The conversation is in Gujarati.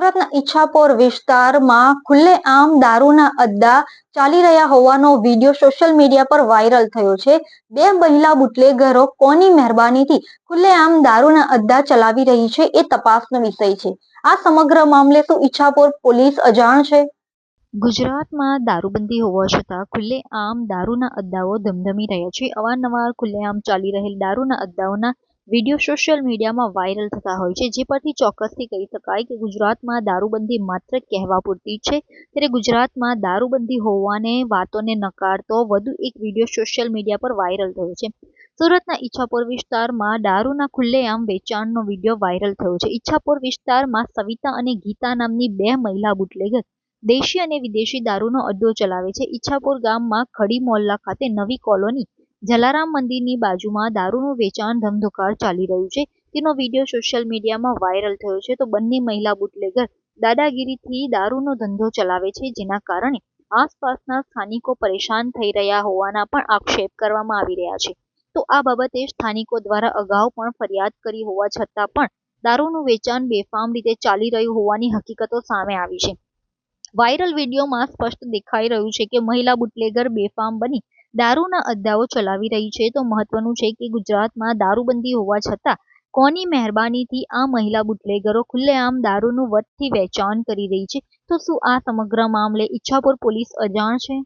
સુરતના ઈચ્છાપોર વિસ્તારમાં ખુલ્લેઆમ દારૂના અડ્ડા ચાલી રહ્યા હોવાનો વીડિયો સોશિયલ મીડિયા પર વાયરલ થયો છે. બે મહિલા બુટલેગરો કોની મહેરબાનીથી ખુલ્લેઆમ દારૂના અડ્ડા ચલાવી રહી છે એ તપાસનો વિષય છે. આ સમગ્ર મામલે શું ઈચ્છાપોર પોલીસ અજાણ છે? ગુજરાતમાં દારૂબંધી હોવા છતાં ખુલ્લેઆમ દારૂના અડ્ડાઓ ધમધમી રહ્યા છે. અવારનવાર ખુલ્લેઆમ ચાલી રહેલ દારૂના અડ્ડાઓના વીડિયો સોશિયલ મીડિયામાં વાયરલ થતા હોય છે, જે પરથી ચોક્કસથી કહી શકાય કે ગુજરાતમાં દારૂબંધી માત્ર કહેવા પૂરતી છે. ત્યારે ગુજરાતમાં દારૂબંધી હોવાને વાતોને નકારતો વધુ એક વીડિયો સોશિયલ મીડિયા પર વાયરલ થયો છે. સુરતના ઈચ્છાપોર વિસ્તારમાં દારૂના ખુલ્લેઆમ વેચાણનો વીડિયો વાયરલ થયો છે. ઈચ્છાપોર વિસ્તારમાં સવિતા અને ગીતા નામની બે મહિલા બુટલેગર દેશી અને વિદેશી દારૂનો અડ્ડો ચલાવે છે. ઈચ્છાપુર ગામમાં ખડી મોહલ્લા ખાતે નવી કોલોની જલારામ મંદિરની બાજુમાં દારૂનું વેચાણ ધમધોકાર ચાલી રહ્યું છે. તેનો વીડિયો સોશિયલ મીડિયામાં વાયરલ થયો છે. તો બંને મહિલા બુટલેગર દાદાગીરીથી દારૂનો ધંધો ચલાવે છે, જેના કારણે આસપાસના સ્થાનિકો પરેશાન થઈ રહ્યા હોવાના પણ આક્ષેપ કરવામાં આવી રહ્યા છે. તો આ બાબતે સ્થાનિકો દ્વારા અગાઉ પણ ફરિયાદ કરી હોવા છતાં પણ દારૂનું વેચાણ બેફામ રીતે ચાલી રહ્યું હોવાની હકીકતો સામે આવી છે. વાયરલ વિડીયોમાં સ્પષ્ટ દેખાઈ રહ્યું છે કે મહિલા બુટલેગર બેફામ બની દારૂના અદ્દાઓ ચલાવી રહી છે તો મહત્વનું છે કે ગુજરાતમાં દારૂબંધી હોવા છતાં કોની મહેરબાનીથી આ મહિલા બુટલેગરો ખુલ્લેઆમ દારૂનું વધતી વેચાણ કરી રહી છે? તો શું આ સમગ્ર મામલે ઈચ્છાપુર પોલીસ અજાણ છે?